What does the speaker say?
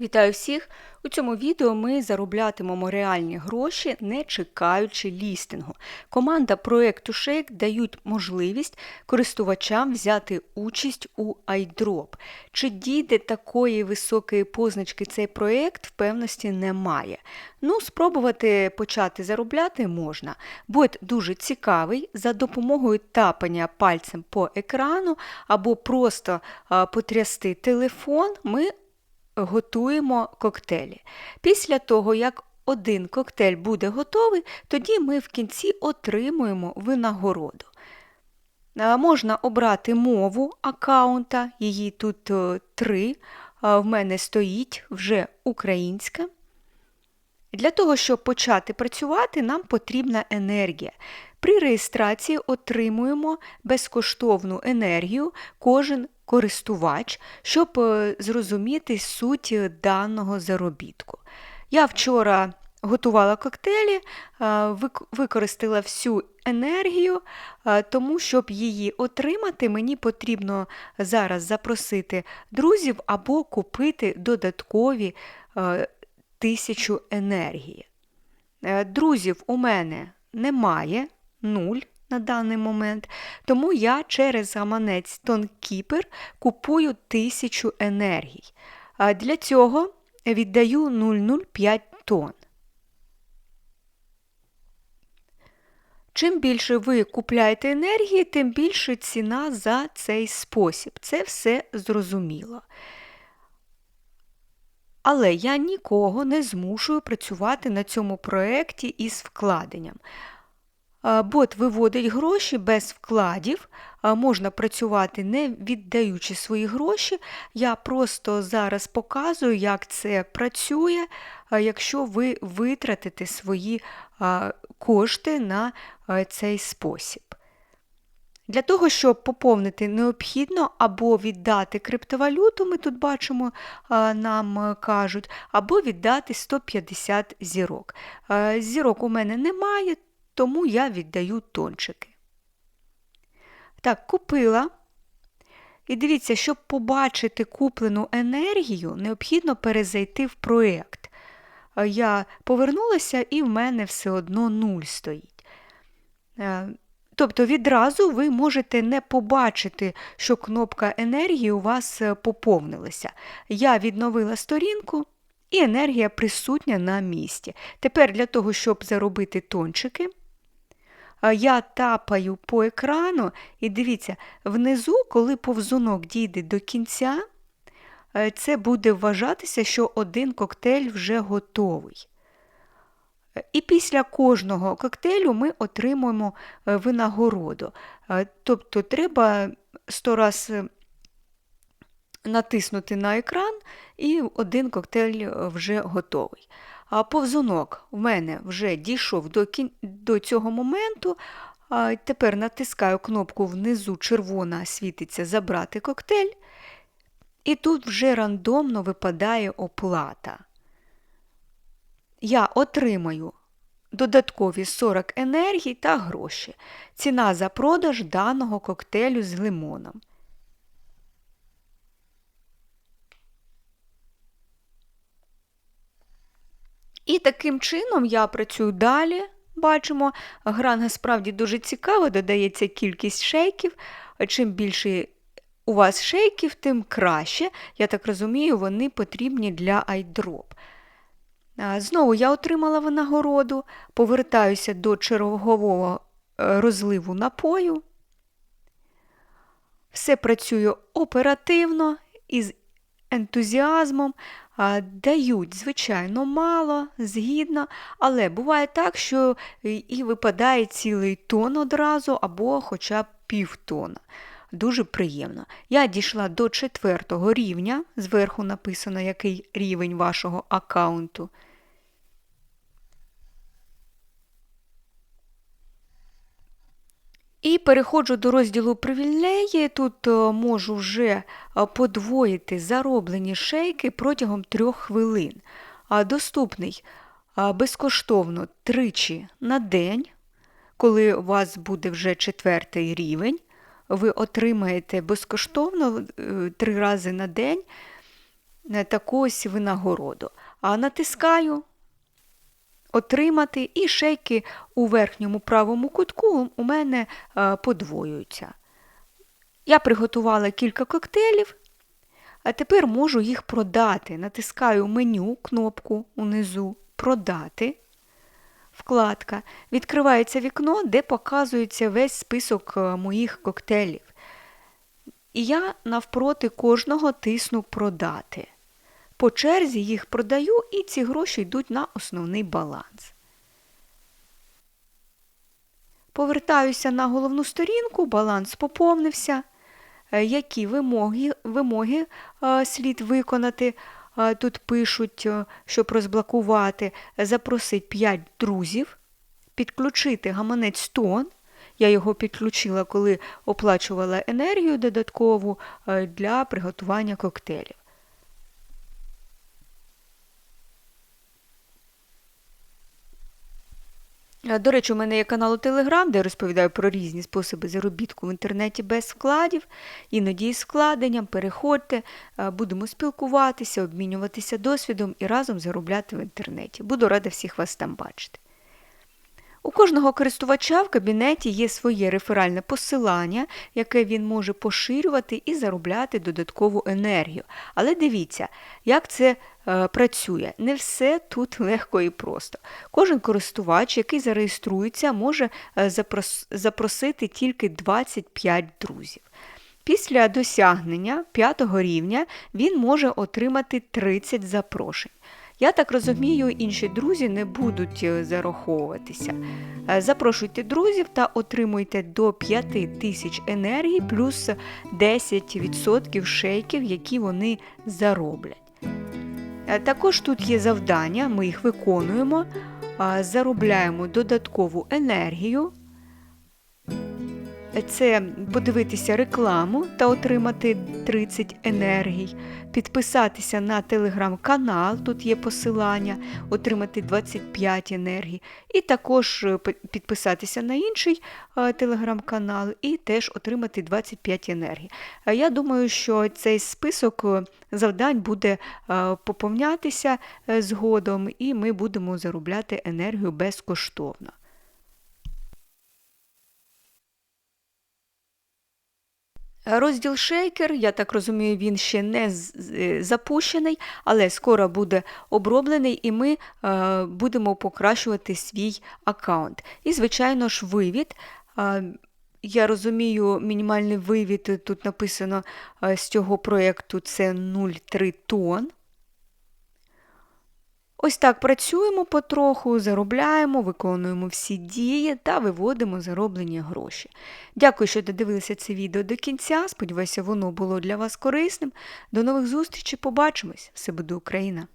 Вітаю всіх! У цьому відео ми зароблятимемо реальні гроші, не чекаючи лістингу. Команда проєкту Shake дають можливість користувачам взяти участь у iDrop. Чи дійде такої високої позначки цей проєкт, впевності немає. Ну, спробувати почати заробляти можна. Бот дуже цікавий, за допомогою тапання пальцем по екрану або просто потрясти телефон, ми готуємо коктейлі. Після того, як один коктейль буде готовий, тоді ми в кінці отримуємо винагороду. Можна обрати мову аккаунта, її тут е, три. В мене стоїть вже українська. Для того, щоб почати працювати, нам потрібна енергія. При реєстрації отримуємо безкоштовну енергію кожен користувач, щоб е, зрозуміти суть е, даного заробітку. Я вчора готувала коктейлі, е, використала всю енергію, тому щоб її отримати, мені потрібно зараз запросити друзів або купити додаткові тисячу енергії. Друзів у мене немає, нуль на даний момент, тому я через гаманець TonKeeper купую тисячу енергій. А Для цього віддаю 0,05 тонн. Чим більше ви купляєте енергії, тим більше ціна за цей спосіб. Це все зрозуміло. Але я нікого не змушую працювати на цьому проєкті із вкладенням. Бот виводить гроші без вкладів, можна працювати не віддаючи свої гроші. Я просто зараз показую, як це працює, якщо ви витратите свої кошти на цей спосіб. Для того, щоб поповнити, необхідно або віддати криптовалюту, ми тут бачимо, нам кажуть, або віддати 150 зірок. Зірок у мене немає, тому я віддаю тончики. Так, купила. І дивіться, щоб побачити куплену енергію, необхідно перезайти в проєкт. Е, Я повернулася і в мене все одно нуль стоїть. Е, Тобто відразу ви можете не побачити, що кнопка енергії у вас е, поповнилася. Я відновила сторінку, і енергія присутня на місці. Тепер для того, щоб заробити тончики, я тапаю по екрану, і дивіться, внизу, коли повзунок дійде до кінця, е, це буде вважатися, що один коктейль вже готовий. Е, І після кожного коктейлю ми отримуємо е, винагороду. Тобто треба 100 раз натиснути на екран, і один коктейль вже готовий. Повзунок в мене вже дійшов до, кін... до цього моменту. Тепер натискаю кнопку внизу червона світиться Забрати коктейль. І тут вже рандомно випадає оплата. Я отримаю додаткові 40 енергій та гроші. Ціна за продаж даного коктейлю з лимоном. І таким чином я працюю далі. Бачимо, гра справді дуже цікава, додається кількість шейків. Чим більше у вас шейків, тим краще. Я так розумію, вони потрібні для iDrop. А, Знову я отримала винагороду, повертаюся до чергового е, розливу напою. Все працює оперативно із ентузіазмом. Дають, звичайно, мало, згідно, але буває так, що і випадає цілий тон одразу або хоча б півтона. Дуже приємно. Я дійшла до четвертого рівня, зверху написано, який рівень вашого аккаунту. І переходжу до розділу привілеї. Тут е, можу вже е, подвоїти зароблені шейки протягом трьох хвилин. Доступний е, безкоштовно тричі на день. Коли у вас буде вже четвертий рівень, ви отримаєте безкоштовно три рази на день таку ось винагороду. А натискаю отримати, і шейки у верхньому правому кутку у мене е, подвоюються. Я приготувала кілька коктейлів, а тепер можу їх продати. Натискаю меню кнопку унизу Продати. Вкладка. Відкривається вікно, де показується весь список е, моїх коктейлів. І я навпроти кожного тисну Продати. По черзі їх продаю і ці гроші йдуть на основний баланс. Повертаюся на головну сторінку, баланс поповнився. Е, Які вимоги, вимоги е, слід виконати? Е, Тут пишуть, щоб розблокувати, запросить 5 друзів, підключити гаманець тон. Я його підключила, коли оплачувала енергію додаткову для приготування коктейлів. До речі, у мене є канал у Телеграм, де я розповідаю про різні способи заробітку в інтернеті без вкладів, іноді із складенням. Переходьте, е, будемо спілкуватися, обмінюватися досвідом і разом заробляти в інтернеті. Буду рада всіх вас там бачити. У кожного користувача в кабінеті є своє реферальне посилання, яке він може поширювати і заробляти додаткову енергію. Але дивіться, як це е, працює. Не все тут легко і просто. Кожен користувач, який зареєструється, може е, запрос- запросити тільки 25 друзів. Після досягнення п'ятого рівня він може отримати 30 запрошень. Я так розумію, інші друзі не будуть е, зараховуватися. Е, Запрошуйте друзів та отримуйте до 5 тисяч енергії плюс 10% шейків, які вони зароблять. Е, Також тут є завдання, ми їх виконуємо, заробляємо додаткову енергію. Це подивитися рекламу та отримати 30 енергій, підписатися на телеграм-канал, тут є посилання, отримати 25 енергій, і також е, підписатися на інший е, телеграм-канал і теж отримати 25 енергій. Я думаю, що цей список е, завдань буде е, поповнятися е, згодом, і ми будемо заробляти енергію безкоштовно. Розділ шейкер, я так розумію, він ще не е, запущений, але скоро буде оброблений, і ми е, будемо покращувати свій аккаунт. І, звичайно ж, вивід. Я розумію, мінімальний вивід тут написано е, з цього проєкту це 0,3 тонн. Ось так працюємо потроху, заробляємо, виконуємо всі дії та виводимо зароблені гроші. Дякую, що додивилися це відео до кінця. Сподіваюся, воно було для вас корисним. До нових зустрічей, побачимось! Все буде Україна!